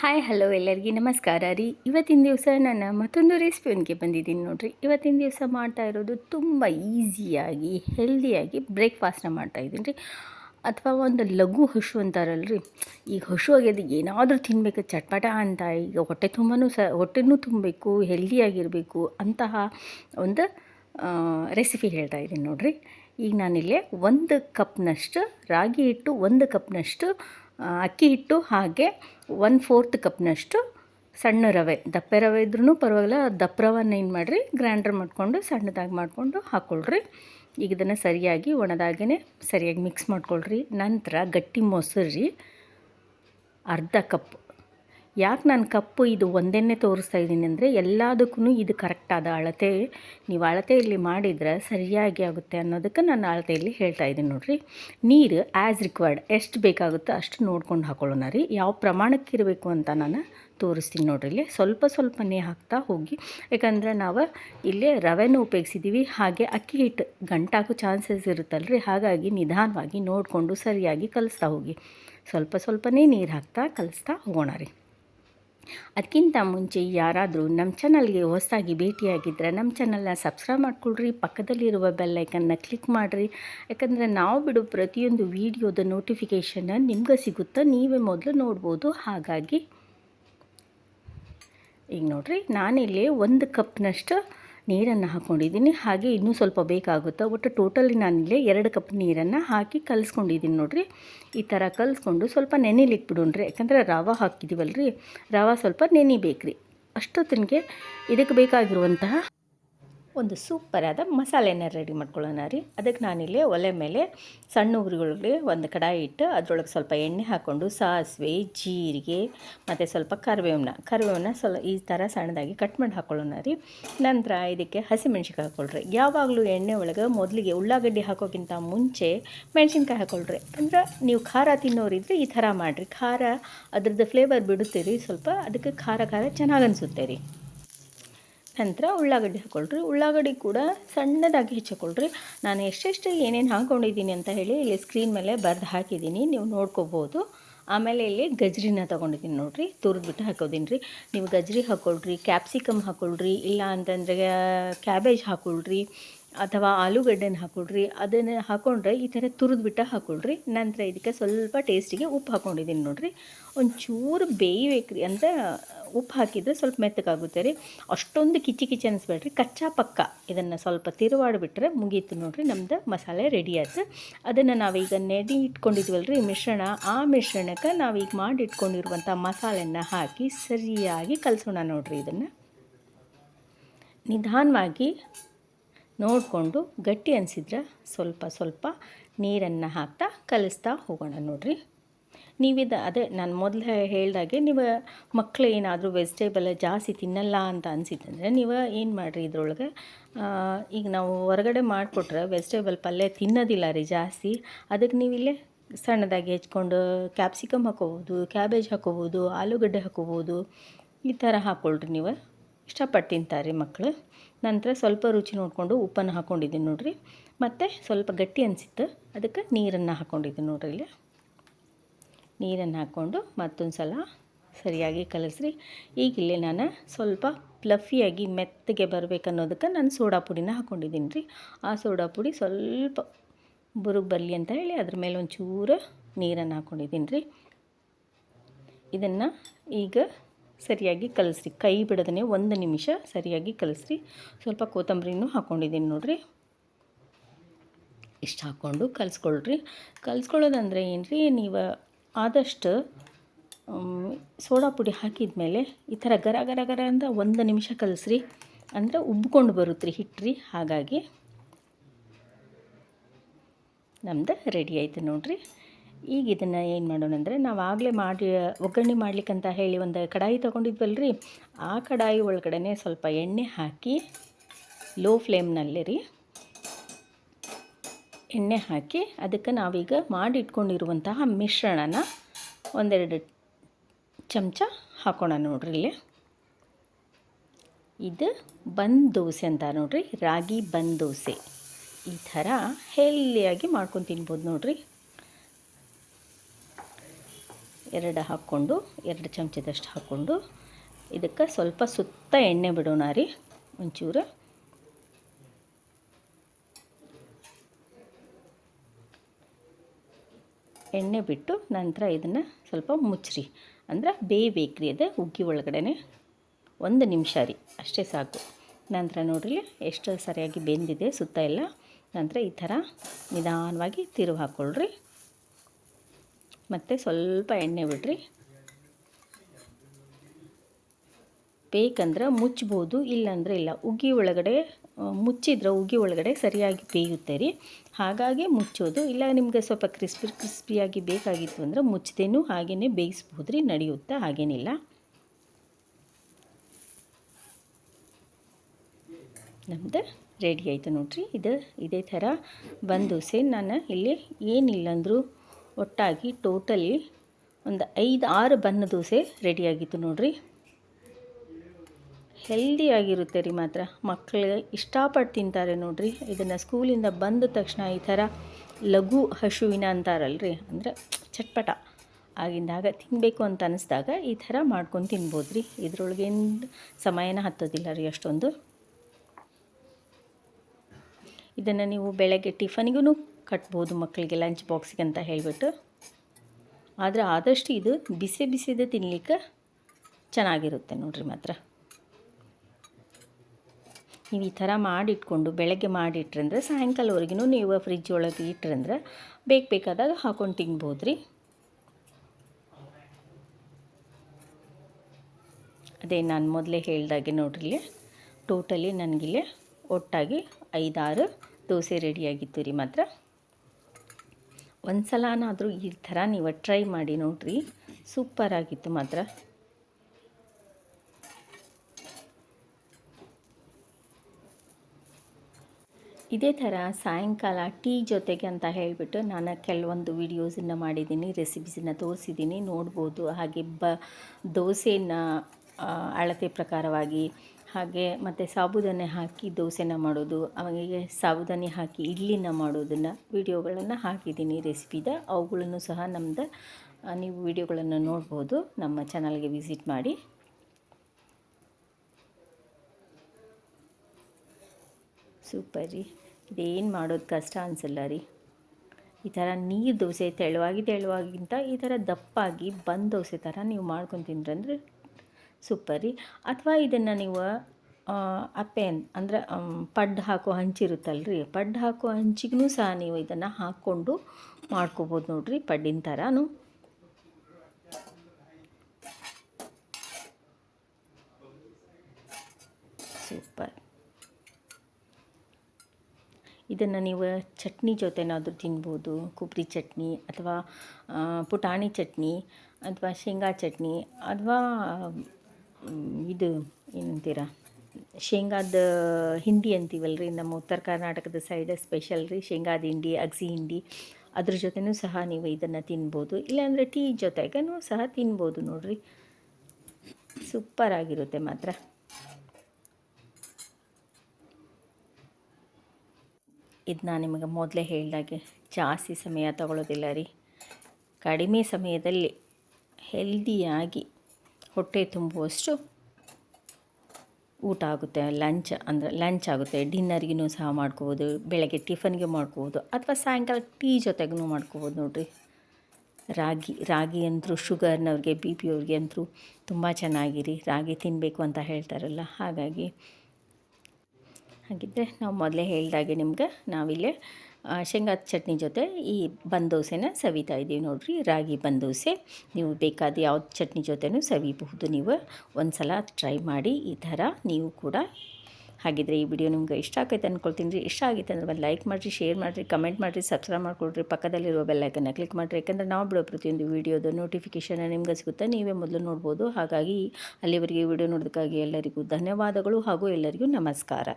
Hi, hello ಎಲ್ಲರಿಗೂ ನಮಸ್ಕಾರ ರೀ. ಇವತ್ತಿನ ದಿವಸ ನಾನು ಮತ್ತೊಂದು ರೆಸಿಪಿಯೊಂದಿಗೆ ಬಂದಿದ್ದೀನಿ ನೋಡಿರಿ. ಇವತ್ತಿನ ದಿವಸ ಮಾಡ್ತಾ ಇರೋದು ತುಂಬ ಈಸಿಯಾಗಿ ಹೆಲ್ದಿಯಾಗಿ ಬ್ರೇಕ್ಫಾಸ್ಟ್ನ ಮಾಡ್ತಾ ಇದ್ದೀನಿ ರೀ. ಅಥವಾ ಒಂದು ಲಘು ಹಶು ಅಂತಾರಲ್ರಿ. ಈಗ ಹಶು ಆಗ್ಯದ ಏನಾದರೂ ತಿನ್ನಬೇಕು ಚಟ್ಪಟ ಅಂತ ಈಗ ಹೊಟ್ಟೆ ತುಂಬನೂ ಸ, ಹೊಟ್ಟೆನೂ ತುಂಬಬೇಕು ಹೆಲ್ದಿಯಾಗಿರಬೇಕು ಅಂತಹ ಒಂದು ರೆಸಿಪಿ ಹೇಳ್ತಾ ಇದ್ದೀನಿ ನೋಡಿರಿ. ಈಗ ನಾನಿಲ್ಲಿ ಒಂದು ಕಪ್ನಷ್ಟು ರಾಗಿ ಹಿಟ್ಟು, ಒಂದು ಕಪ್ನಷ್ಟು ಅಕ್ಕಿ ಹಿಟ್ಟು ಹಾಗೆ ಒನ್ ಫೋರ್ತ್ ಕಪ್ನಷ್ಟು ಸಣ್ಣ ರವೆ, ದಪ್ಪೆ ರವೆ ಇದ್ರೂ ಪರವಾಗಿಲ್ಲ ದಪ್ಪ ರವನ್ನ ಏನು ಮಾಡಿರಿ ಗ್ರೈಂಡರ್ ಮಾಡಿಕೊಂಡು ಸಣ್ಣದಾಗಿ ಮಾಡಿಕೊಂಡು ಹಾಕ್ಕೊಳ್ರಿ ಈಗ ಇದನ್ನು ಸರಿಯಾಗಿ ಒಣದಾಗೇ ಸರಿಯಾಗಿ ಮಿಕ್ಸ್ ಮಾಡ್ಕೊಳ್ರಿ. ನಂತರ ಗಟ್ಟಿ ಮೊಸರು ರೀ ಅರ್ಧ ಕಪ್ ಯಾಕೆ ನಾನು ಕಪ್ಪು ಇದು ಒಂದನ್ನೇ ತೋರಿಸ್ತಾ ಇದ್ದೀನಿ ಅಂದರೆ ಎಲ್ಲದಕ್ಕೂ ಇದು ಕರೆಕ್ಟಾದ ಅಳತೆ. ನೀವು ಅಳತೆಯಲ್ಲಿ ಮಾಡಿದ್ರೆ ಸರಿಯಾಗಿ ಆಗುತ್ತೆ ಅನ್ನೋದಕ್ಕೆ ನಾನು ಅಳತೆಯಲ್ಲಿ ಹೇಳ್ತಾ ಇದ್ದೀನಿ ನೋಡಿರಿ. ನೀರು ಆ್ಯಸ್ ರಿಕ್ವೈರ್ಡ್ ಎಷ್ಟು ಬೇಕಾಗುತ್ತೋ ಅಷ್ಟು ನೋಡ್ಕೊಂಡು ಹಾಕೊಳ್ಳೋಣ ರೀ. ಯಾವ ಪ್ರಮಾಣಕ್ಕೆ ಇರಬೇಕು ಅಂತ ನಾನು ತೋರಿಸ್ತೀನಿ ನೋಡಿರಿ ಇಲ್ಲಿ. ಸ್ವಲ್ಪ ಸ್ವಲ್ಪನೇ ಹಾಕ್ತಾ ಹೋಗಿ. ಯಾಕಂದರೆ ನಾವು ಇಲ್ಲಿ ರವೆನೂ ಉಪಯೋಗಿಸಿದ್ದೀವಿ ಹಾಗೆ ಅಕ್ಕಿ ಹಿಟ್ಟು ಗಂಟಾಕೋ ಚಾನ್ಸಸ್ ಇರುತ್ತಲ್ರಿ. ಹಾಗಾಗಿ ನಿಧಾನವಾಗಿ ನೋಡಿಕೊಂಡು ಸರಿಯಾಗಿ ಕಲಿಸ್ತಾ ಹೋಗಿ. ಸ್ವಲ್ಪ ಸ್ವಲ್ಪನೇ ನೀರು ಹಾಕ್ತಾ ಕಲಿಸ್ತಾ ಹೋಗೋಣ ರೀ. ಅದಕ್ಕಿಂತ ಮುಂಚೆ ಯಾರಾದರೂ ನಮ್ಮ ಚಾನಲ್ಗೆ ಹೊಸದಾಗಿ ಭೇಟಿಯಾಗಿದ್ದರೆ ನಮ್ಮ ಚಾನಲ್ನ ಸಬ್ಸ್ಕ್ರೈಬ್ ಮಾಡ್ಕೊಳ್ರಿ, ಪಕ್ಕದಲ್ಲಿರುವ ಬೆಲ್ಲೈಕನ್ನ ಕ್ಲಿಕ್ ಮಾಡಿರಿ. ಯಾಕಂದರೆ ನಾವು ಬಿಡೋ ಪ್ರತಿಯೊಂದು ವೀಡಿಯೋದ ನೋಟಿಫಿಕೇಷನ್ನ ನಿಮ್ಗೆ ಸಿಗುತ್ತಾ ನೀವೇ ಮೊದಲು ನೋಡ್ಬೋದು. ಹಾಗಾಗಿ ಈಗ ನೋಡಿರಿ, ನಾನಿಲ್ಲಿ ಒಂದು ಕಪ್ನಷ್ಟು ನೀರನ್ನು ಹಾಕ್ಕೊಂಡಿದ್ದೀನಿ ಹಾಗೆ ಇನ್ನೂ ಸ್ವಲ್ಪ ಬೇಕಾಗುತ್ತೆ ಒಟ್ಟು ಟೋಟಲಿ ನಾನಿಲ್ಲಿ ಎರಡು ಕಪ್ ನೀರನ್ನು ಹಾಕಿ ಕಲಿಸ್ಕೊಂಡಿದ್ದೀನಿ ನೋಡಿರಿ. ಈ ಥರ ಕಲಿಸ್ಕೊಂಡು ಸ್ವಲ್ಪ ನೆನೆಲಿಕ್ಕೆ ಬಿಡೋಣ್ರಿ ಯಾಕಂದರೆ ರವೆ ಹಾಕಿದ್ದೀವಲ್ರಿ ರವೆ ಸ್ವಲ್ಪ ನೆನಿಬೇಕ್ರಿ. ಅಷ್ಟೊತ್ತಿನಗೆ ಇದಕ್ಕೆ ಬೇಕಾಗಿರುವಂತಹ ಒಂದು ಸೂಪರಾದ ಮಸಾಲೆನ ರೆಡಿ ಮಾಡ್ಕೊಳ್ಳೋಣ ರೀ. ಅದಕ್ಕೆ ನಾನಿಲ್ಲಿ ಒಲೆ ಮೇಲೆ ಸಣ್ಣ ಉರಿಗಳಿಗೆ ಒಂದು ಕಡಾಯಿ ಇಟ್ಟು ಅದರೊಳಗೆ ಸ್ವಲ್ಪ ಎಣ್ಣೆ ಹಾಕ್ಕೊಂಡು ಸಾಸಿವೆ, ಜೀರಿಗೆ, ಮತ್ತು ಸ್ವಲ್ಪ ಕರಿಬೇವನ್ನ ಕರಿಬೇವನ್ನ ಸ್ವಲ್ಪ ಈ ಥರ ಸಣ್ಣದಾಗಿ ಕಟ್ ಮಾಡಿ ಹಾಕ್ಕೊಳ್ಳೋಣ ರೀ. ನಂತರ ಇದಕ್ಕೆ ಹಸಿಮೆಣ್ಸಿನ್ಕಾಯಿ ಹಾಕ್ಕೊಳ್ರಿ. ಯಾವಾಗಲೂ ಎಣ್ಣೆ ಒಳಗೆ ಮೊದಲಿಗೆ ಉಳ್ಳಾಗಡ್ಡಿ ಹಾಕೋಕ್ಕಿಂತ ಮುಂಚೆ ಮೆಣಸಿನ್ಕಾಯಿ ಹಾಕ್ಕೊಳ್ರಿ. ಅಂದ್ರೆ ನೀವು ಖಾರ ತಿನ್ನೋರಿದ್ರೆ ಈ ಥರ ಮಾಡಿರಿ. ಖಾರ ಅದ್ರದ್ದು ಫ್ಲೇವರ್ ಬಿಡುತ್ತೆ ರೀ ಸ್ವಲ್ಪ. ಅದಕ್ಕೆ ಖಾರ ಖಾರ ಚೆನ್ನಾಗಿ ಅನಿಸುತ್ತೆ ರೀ. ನಂತರ ಉಳ್ಳಾಗಡ್ಡಿ ಹಾಕ್ಕೊಳ್ರಿ ಉಳ್ಳಾಗಡ್ಡಿ ಕೂಡ ಸಣ್ಣದಾಗಿ ಹೆಚ್ಚಿಕೊಳ್ರಿ. ನಾನು ಎಷ್ಟೆಷ್ಟು ಏನೇನು ಹಾಕ್ಕೊಂಡಿದ್ದೀನಿ ಅಂತ ಹೇಳಿ ಇಲ್ಲಿ ಸ್ಕ್ರೀನ್ ಮೇಲೆ ಬರೆದು ಹಾಕಿದ್ದೀನಿ. ನೀವು ನೋಡ್ಕೋಬೋದು. ಆಮೇಲೆ ಇಲ್ಲಿ ಗಜ್ರಿನ ತೊಗೊಂಡಿದ್ದೀನಿ ನೋಡಿರಿ. ತುರಿದ್ಬಿಟ್ಟು ಹಾಕೋದೀನಿ ರೀ. ನೀವು ಗಜ್ರಿ ಹಾಕ್ಕೊಳ್ರಿ ಕ್ಯಾಪ್ಸಿಕಮ್ ಹಾಕ್ಕೊಳ್ರಿ ಇಲ್ಲ ಅಂತಂದರೆ ಕ್ಯಾಬೇಜ್ ಹಾಕ್ಕೊಳ್ರಿ ಅಥವಾ ಆಲೂಗಡ್ಡೆನ ಹಾಕೊಳ್ರಿ, ಅದನ್ನು ಹಾಕ್ಕೊಂಡ್ರೆ ಈ ಥರ ತುರಿದ್ಬಿಟ್ಟು ಹಾಕ್ಕೊಳ್ರಿ ನಂತರ ಇದಕ್ಕೆ ಸ್ವಲ್ಪ ಟೇಸ್ಟಿಗೆ ಉಪ್ಪು ಹಾಕ್ಕೊಂಡಿದ್ದೀನಿ ನೋಡಿರಿ. ಒಂಚೂರು ಬೇಯಬೇಕ್ರಿ ಅಂದರೆ ಉಪ್ಪು ಹಾಕಿದರೆ ಸ್ವಲ್ಪ ಮೆತ್ತಗಾಗುತ್ತೆ ರೀ. ಅಷ್ಟೊಂದು ಕಿಚಿ ಕಿಚಿ ಅನಿಸ್ಬೇಡ್ರಿ. ಕಚ್ಚಾ ಪಕ್ಕ ಇದನ್ನು ಸ್ವಲ್ಪ ತಿರುವಾಡಿಬಿಟ್ರೆ ಮುಗೀತು ನೋಡಿರಿ. ನಮ್ದು ಮಸಾಲೆ ರೆಡಿ ಆಯ್ತು. ಅದನ್ನು ನಾವೀಗ ನೆಡಿ ಇಟ್ಕೊಂಡಿದ್ವಲ್ಲ ರೀ ಮಿಶ್ರಣ. ಆ ಮಿಶ್ರಣಕ್ಕೆ ನಾವೀಗ ಮಾಡಿ ಇಟ್ಕೊಂಡಿರುವಂಥ ಮಸಾಲೆನ ಹಾಕಿ ಸರಿಯಾಗಿ ಕಲಸೋಣ ನೋಡಿರಿ ಇದನ್ನು. ನಿಧಾನವಾಗಿ ನೋಡಿಕೊಂಡು ಗಟ್ಟಿ ಅನಿಸಿದ್ರೆ ಸ್ವಲ್ಪ ಸ್ವಲ್ಪ ನೀರನ್ನು ಹಾಕ್ತಾ ಕಲಿಸ್ತಾ ಹೋಗೋಣ ನೋಡಿರಿ. ನೀವಿದ ಅದೇ ನಾನು ಮೊದಲು ಹೇಳಿದಾಗೆ ನೀವು ಮಕ್ಕಳು ಏನಾದರೂ ವೆಜಿಟೇಬಲ್ ಜಾಸ್ತಿ ತಿನ್ನಲ್ಲ ಅಂತ ಅನಿಸಿತ್ತಂದರೆ ನೀವು ಏನು ಮಾಡಿರಿ ಇದ್ರೊಳಗೆ? ಈಗ ನಾವು ಹೊರಗಡೆ ಮಾಡಿಕೊಟ್ರೆ ವೆಜಿಟೇಬಲ್ ಪಲ್ಯ ತಿನ್ನೋದಿಲ್ಲ ರೀ ಜಾಸ್ತಿ. ಅದಕ್ಕೆ ನೀವಿಲ್ಲೇ ಸಣ್ಣದಾಗಿ ಹೆಚ್ಕೊಂಡು ಕ್ಯಾಪ್ಸಿಕಮ್ ಹಾಕೋಬೋದು ಕ್ಯಾಬೇಜ್ ಹಾಕೋಬೋದು, ಆಲೂಗಡ್ಡೆ ಹಾಕೋಬೋದು, ಈ ಥರ ಹಾಕ್ಕೊಳ್ರಿ ನೀವು. ಇಷ್ಟಪಟ್ಟು ತಿಂತಾರೆ ಮಕ್ಕಳು ನಂತರ ಸ್ವಲ್ಪ ರುಚಿ ನೋಡಿಕೊಂಡು ಉಪ್ಪನ್ನು ಹಾಕ್ಕೊಂಡಿದ್ದೀನಿ ನೋಡಿರಿ. ಮತ್ತು ಸ್ವಲ್ಪ ಗಟ್ಟಿ ಅನಿಸಿತ್ತು. ಅದಕ್ಕೆ ನೀರನ್ನು ಹಾಕ್ಕೊಂಡಿದ್ದೀನಿ ನೋಡಿರಿ ಇಲ್ಲಿ. ನೀರನ್ನು ಹಾಕ್ಕೊಂಡು ಮತ್ತೊಂದು ಸಲ ಸರಿಯಾಗಿ ಕಲಸ್ರಿ. ಈಗ ಇಲ್ಲಿ ನಾನು ಸ್ವಲ್ಪ ಪ್ಲಫಿಯಾಗಿ ಮೆತ್ತಗೆ ಬರಬೇಕನ್ನೋದಕ್ಕೆ ನಾನು ಸೋಡಾ ಪುಡಿನ ಹಾಕ್ಕೊಂಡಿದ್ದೀನಿ ರೀ. ಆ ಸೋಡಾ ಪುಡಿ ಸ್ವಲ್ಪ ಬುರುಗ್ ಬರಲಿ ಅಂತ ಹೇಳಿ ಅದ್ರ ಮೇಲೆ ಒಂಚೂರು ನೀರನ್ನು ಹಾಕ್ಕೊಂಡಿದ್ದೀನಿ ರೀ. ಇದನ್ನು ಈಗ ಸರಿಯಾಗಿ ಕಲಿಸ್ರಿ. ಕೈ ಬಿಡದನೆ ಒಂದು ನಿಮಿಷ ಸರಿಯಾಗಿ ಕಲಿಸ್ರಿ. ಸ್ವಲ್ಪ ಕೊತ್ತಂಬರಿನೂ ಹಾಕ್ಕೊಂಡಿದ್ದೀನಿ ನೋಡಿರಿ. ಇಷ್ಟು ಹಾಕ್ಕೊಂಡು ಕಲಿಸ್ಕೊಳ್ರಿ. ಕಲಿಸ್ಕೊಳ್ಳೋದಂದ್ರೆ ಏನು ರೀ ನೀವು ಆದಷ್ಟು ಸೋಡಾ ಪುಡಿ ಹಾಕಿದ ಮೇಲೆ ಈ ಥರ ಗರ ಗರ ಗರ ಅಂತ ಒಂದು ನಿಮಿಷ ಕಲಿಸ್ರಿ. ಅಂದರೆ ಉಬ್ಕೊಂಡು ಬರುತ್ತೆ ಹಿಟ್ರಿ. ಹಾಗಾಗಿ ನಮ್ದು ರೆಡಿ ಆಯಿತು ನೋಡಿರಿ. ಈಗ ಇದನ್ನು ಏನು ಮಾಡೋಣ ಅಂದರೆ ನಾವು ಆಗಲೇ ಮಾಡಿ, ಒಗ್ಗರಣೆ ಮಾಡ್ಲಿಕ್ಕಂತ ಹೇಳಿ ಒಂದು ಕಡಾಯಿ ತೊಗೊಂಡಿದ್ವಲ್ರಿ. ಆ ಕಡಾಯಿ ಒಳಗಡೆ ಸ್ವಲ್ಪ ಎಣ್ಣೆ ಹಾಕಿ ಲೋ ಫ್ಲೇಮ್ನಲ್ಲಿ ರೀ. ಎಣ್ಣೆ ಹಾಕಿ ಅದಕ್ಕೆ ನಾವೀಗ ಮಾಡಿಟ್ಕೊಂಡಿರುವಂತಹ ಮಿಶ್ರಣನ ಒಂದೆರಡು ಚಮಚ ಹಾಕೋಣ ನೋಡ್ರಿ ಇಲ್ಲಿ. ಇದು ಬಂದ್ ದೋಸೆ ಅಂತ ನೋಡ್ರಿ, ರಾಗಿ ಬಂದ್ ದೋಸೆ. ಈ ಥರ ಹೆಲ್ದಿಯಾಗಿ ಮಾಡ್ಕೊಂಡು ತಿನ್ಬೋದು ನೋಡ್ರಿ. ಎರಡು ಹಾಕ್ಕೊಂಡು, ಎರಡು ಚಮಚದಷ್ಟು ಹಾಕ್ಕೊಂಡು, ಇದಕ್ಕೆ ಸ್ವಲ್ಪ ಸುತ್ತ ಎಣ್ಣೆ ಬಿಡೋಣ ರೀ ಒಂಚೂರು. ಎಣ್ಣೆ ಬಿಟ್ಟು ನಂತರ ಇದನ್ನು ಸ್ವಲ್ಪ ಮುಚ್ಚ್ರಿ. ಅಂದ್ರೆ ಬೇಯಬೇಕ್ರಿ, ಅದೇ ಉಗ್ಗಿ ಒಳಗಡೆ ಒಂದು ನಿಮಿಷ ರೀ, ಅಷ್ಟೇ ಸಾಕು. ನಂತರ ನೋಡ್ರಿ, ಎಷ್ಟು ಸರಿಯಾಗಿ ಬೆಂದಿದೆ ಸುತ್ತ ಎಲ್ಲ. ನಂತರ ಈ ಥರ ನಿಧಾನವಾಗಿ ತಿರುವು ಹಾಕ್ಕೊಳ್ರಿ. ಮತ್ತು ಸ್ವಲ್ಪ ಎಣ್ಣೆ ಬಿಡ್ರಿ. ಬೇಕಂದ್ರೆ ಮುಚ್ಬೋದು, ಇಲ್ಲಾಂದರೆ ಇಲ್ಲ. ಉಗಿ ಒಳಗಡೆ ಮುಚ್ಚಿದ್ರೆ ಉಗಿ ಒಳಗಡೆ ಸರಿಯಾಗಿ ಬೇಯುತ್ತೆ ರೀ. ಹಾಗಾಗಿ ಮುಚ್ಚೋದು. ಇಲ್ಲ, ನಿಮಗೆ ಸ್ವಲ್ಪ ಕ್ರಿಸ್ಪಿ, ಕ್ರಿಸ್ಪಿಯಾಗಿ ಬೇಕಾಗಿತ್ತು ಅಂದರೆ ಮುಚ್ಚದೇನು ಹಾಗೆಯೇ ಬೇಯಿಸ್ಬೋದು ರೀ, ನಡೆಯುತ್ತೆ ಹಾಗೇನಿಲ್ಲ. ನಮ್ದು ರೆಡಿ ಆಯಿತು ನೋಡಿರಿ. ಇದು, ಇದೇ ಥರ ಬಂದು ದೋಸೆ ನಾನು ಇಲ್ಲಿ ಏನಿಲ್ಲ ಅಂದರೂ ಒಟ್ಟಾಗಿ ಟೋಟಲಿ ಒಂದು ಐದು ಆರು ಬನ್ನ ದೋಸೆ ರೆಡಿಯಾಗಿತ್ತು ನೋಡಿರಿ. ಹೆಲ್ದಿಯಾಗಿರುತ್ತೆ ರೀ ಮಾತ್ರ. ಮಕ್ಕಳಿಗೆ ಇಷ್ಟಪಟ್ಟು ತಿಂತಾರೆ ನೋಡಿರಿ. ಇದನ್ನು ಸ್ಕೂಲಿಂದ ಬಂದ ತಕ್ಷಣ ಈ ಥರ ಲಘು ಹಸುವಿನ ಅಂತಾರಲ್ರಿ. ಅಂದರೆ ಚಟ್ಪಟ ಆಗಿಂದಾಗ ತಿನ್ನಬೇಕು ಅಂತ ಅನ್ನಿಸ್ದಾಗ ಈ ಥರ ಮಾಡ್ಕೊಂಡು ತಿನ್ಬೋದು ರೀ ಇದ್ರೊಳಗೇನು ಸಮಯನ ಹತ್ತೋದಿಲ್ಲ ರೀ ಅಷ್ಟೊಂದು. ಇದನ್ನು ನೀವು ಬೆಳಗ್ಗೆ ಟಿಫನಿಗೂ ಕಟ್ಬೋದು ಮಕ್ಕಳಿಗೆ ಲಂಚ್ ಬಾಕ್ಸಿಗೆ ಅಂತ ಹೇಳಿಬಿಟ್ಟು. ಆದರೆ ಆದಷ್ಟು ಇದು ಬಿಸಿ ಬಿಸಿದೆ ತಿನ್ನಲಿಕ್ಕೆ ಚೆನ್ನಾಗಿರುತ್ತೆ ನೋಡಿರಿ ಮಾತ್ರ. ನೀವು ಈ ಥರ ಮಾಡಿಟ್ಕೊಂಡು ಬೆಳಗ್ಗೆ ಮಾಡಿಟ್ರಂದ್ರೆ ಸಾಯಂಕಾಲವರೆಗೂ ನೀವು ಫ್ರಿಜ್ ಒಳಗೆ ಇಟ್ರಂದ್ರೆ ಬೇಕು ಬೇಕಾದಾಗ ಹಾಕೊಂಡು ತಿನ್ಬೋದು ರೀ ಅದೇ ನಾನು ಮೊದಲೇ ಹೇಳಿದಾಗೆ ನೋಡ್ರಿ ಟೋಟಲಿ ನನಗಿಲ್ಲಿ ಒಟ್ಟಾಗಿ ಐದಾರು ದೋಸೆ ರೆಡಿಯಾಗಿತ್ತು ರೀ ಮಾತ್ರ. ಒಂದು ಸಲನಾದರೂ ಈ ಥರ ನೀವು ಟ್ರೈ ಮಾಡಿ ನೋಡ್ರಿ. ಸೂಪರಾಗಿತ್ತು ಮಾತ್ರ. ಇದೇ ಥರ ಸಾಯಂಕಾಲ ಟೀ ಜೊತೆಗೆ ಅಂತ ಹೇಳಿಬಿಟ್ಟು ನಾನು ಕೆಲವೊಂದು ವೀಡಿಯೋಸನ್ನು ಮಾಡಿದ್ದೀನಿ, ರೆಸಿಪೀಸನ್ನು ತೋರಿಸಿದ್ದೀನಿ, ನೋಡ್ಬೋದು. ಹಾಗೆ ಬ ದೋಸೆಯನ್ನು ಅಳತೆ ಪ್ರಕಾರವಾಗಿ ಹಾಗೆ ಮತ್ತು ಸಾಬುದಾನೆ ಹಾಕಿ ದೋಸೆನ ಮಾಡೋದು ಅವನಿಗೆ ಸಾಬುದಾನಿ ಹಾಕಿ ಇಡ್ಲಿನ ಮಾಡೋದನ್ನು ವೀಡಿಯೋಗಳನ್ನು ಹಾಕಿದ್ದೀನಿ ರೆಸಿಪಿದ. ಅವುಗಳನ್ನು ಸಹ ನಮ್ಮದು ನೀವು ವೀಡಿಯೋಗಳನ್ನು ನೋಡ್ಬೋದು, ನಮ್ಮ ಚಾನಲ್ಗೆ ವಿಸಿಟ್ ಮಾಡಿ. ಸೂಪರ್ ರೀ. ಇದೇನು ಮಾಡೋದು ಕಷ್ಟ ಅನಿಸಲ್ಲ ರೀ. ಈ ಥರ ನೀರು ದೋಸೆ ತೆಳುವಾಗಿ ತೆಳುವಾಗಿಂತ ಈ ಥರ ದಪ್ಪಾಗಿ ಬಂದ್ ದೋಸೆ ಥರ ನೀವು ಮಾಡ್ಕೊಂಡು ತಿಂದ್ರಂದ್ರೆ ಸೂಪರ್ ರೀ. ಅಥವಾ ಇದನ್ನು ನೀವು ಅಪ್ಪೆ ಅಂದ್ರೆ ಪಡ್ಡು ಹಾಕೋ ಹಂಚಿರುತ್ತಲ್ಲ ರೀ ಪಡ್ಡು ಹಾಕೋ ಹಂಚಿಗೂ ಸಹ ನೀವು ಇದನ್ನು ಹಾಕ್ಕೊಂಡು ಮಾಡ್ಕೋಬೋದು ನೋಡಿರಿ ಪಡ್ಡಿನ ಥರನೂ ಸೂಪರ್. ಇದನ್ನು ನೀವು ಚಟ್ನಿ ಜೊತೆನಾದರೂ ತಿನ್ಬೋದು ಕೊಬ್ಬರಿ ಚಟ್ನಿ ಅಥವಾ ಪುಟಾಣಿ ಚಟ್ನಿ ಅಥವಾ ಶೇಂಗಾ ಚಟ್ನಿ ಅಥವಾ ಇದು ಏನಂತೀರ? ಶೇಂಗಾದ ಹಿಂಡಿ ಅಂತೀವಲ್ಲ ರೀ ನಮ್ಮ ಉತ್ತರ ಕರ್ನಾಟಕದ ಸೈಡ್ ಸ್ಪೆಷಲ್ ರೀ, ಶೇಂಗಾದ ಹಿಂಡಿ, ಅಗಸಿ ಹಿಂಡಿ. ಅದ್ರ ಜೊತೆನೂ ಸಹ ನೀವು ಇದನ್ನು ತಿನ್ಬೋದು. ಇಲ್ಲಾಂದರೆ ಟೀ ಜೊತೆಗೂ ಸಹ ತಿನ್ಬೋದು ನೋಡಿರಿ. ಸೂಪರಾಗಿರುತ್ತೆ ಮಾತ್ರ. ಇದು ನಾನು ನಿಮಗೆ ಮೊದಲೇ ಹೇಳಿದಾಗೆ, ಜಾಸ್ತಿ ಸಮಯ ತಗೊಳ್ಳೋದಿಲ್ಲ ರೀ. ಕಡಿಮೆ ಸಮಯದಲ್ಲಿ ಹೆಲ್ದಿಯಾಗಿ ಹೊಟ್ಟೆ ತುಂಬುವಷ್ಟು ಊಟ ಆಗುತ್ತೆ ಲಂಚ್ ಅಂದರೆ ಲಂಚ್ ಆಗುತ್ತೆ ಡಿನ್ನರ್ಗೂ ಸಹ ಮಾಡ್ಕೋಬೋದು, ಬೆಳಗ್ಗೆ ಟಿಫನ್ಗೆ ಮಾಡ್ಕೋಬೋದು, ಅಥವಾ ಸಾಯಂಕಾಲ ಟೀ ಜೊತೆಗೂ ಮಾಡ್ಕೋಬೋದು ನೋಡಿರಿ. ರಾಗಿ ರಾಗಿ ಅಂತೂ ಶುಗರ್ನವ್ರಿಗೆ ಬಿ ಪಿ ಅವ್ರಿಗೆ ಅಂತೂ ತುಂಬ ಚೆನ್ನಾಗಿರಿ. ರಾಗಿ ತಿನ್ನಬೇಕು ಅಂತ ಹೇಳ್ತಾರಲ್ಲ, ಹಾಗಾಗಿ ಹಾಗಿದ್ದರೆ ನಾವು ಮೊದಲೇ ಹೇಳಿದಾಗೆ ನಿಮ್ಗೆ ನಾವಿಲ್ಲೇ ಶೇಂಗಾದ ಚಟ್ನಿ ಜೊತೆ ಈ ಬಂದೋಸೆನ ಸವಿತಾ ಇದ್ದೀವಿ ನೋಡಿರಿ. ರಾಗಿ ಬಂದೋಸೆ, ನೀವು ಬೇಕಾದ ಯಾವ ಚಟ್ನಿ ಜೊತೆನೂ ಸವಿಬಹುದು ನೀವು. ಒಂದು ಸಲ ಟ್ರೈ ಮಾಡಿ ಈ ಥರ ನೀವು ಕೂಡ ಹಾಗಿದ್ರೆ ಈ ವಿಡಿಯೋ ನಿಮ್ಗೆ ಇಷ್ಟ ಆಗೈತೆ ಅಂದ್ಕೊಳ್ತೀನಿ ರೀ. ಇಷ್ಟ ಆಗಿತ್ತು ಅಂದ್ರೆ ಒಂದು ಲೈಕ್ ಮಾಡಿರಿ ಶೇರ್ ಮಾಡಿರಿ ಕಮೆಂಟ್ ಮಾಡಿರಿ ಸಬ್ಸ್ಕ್ರೈಬ್ ಮಾಡಿಕೊಡ್ರಿ. ಪಕ್ಕದಲ್ಲಿರುವ ಬೆಲ್ಲೈಕನ್ನ ಕ್ಲಿಕ್ ಮಾಡಿರಿ. ಯಾಕಂದ್ರೆ ನಾವು ಬಿಡೋ ಪ್ರತಿಯೊಂದು ವೀಡಿಯೋದ ನೋಟಿಫಿಕೇಷನ್ ನಿಮ್ಗೆ ಸಿಗುತ್ತೆ. ನೀವೇ ಮೊದಲು ನೋಡ್ಬೋದು. ಹಾಗಾಗಿ ಅಲ್ಲಿವರೆಗೆ ವಿಡಿಯೋ ನೋಡೋದಕ್ಕಾಗಿ ಎಲ್ಲರಿಗೂ ಧನ್ಯವಾದಗಳು ಹಾಗೂ ಎಲ್ಲರಿಗೂ ನಮಸ್ಕಾರ.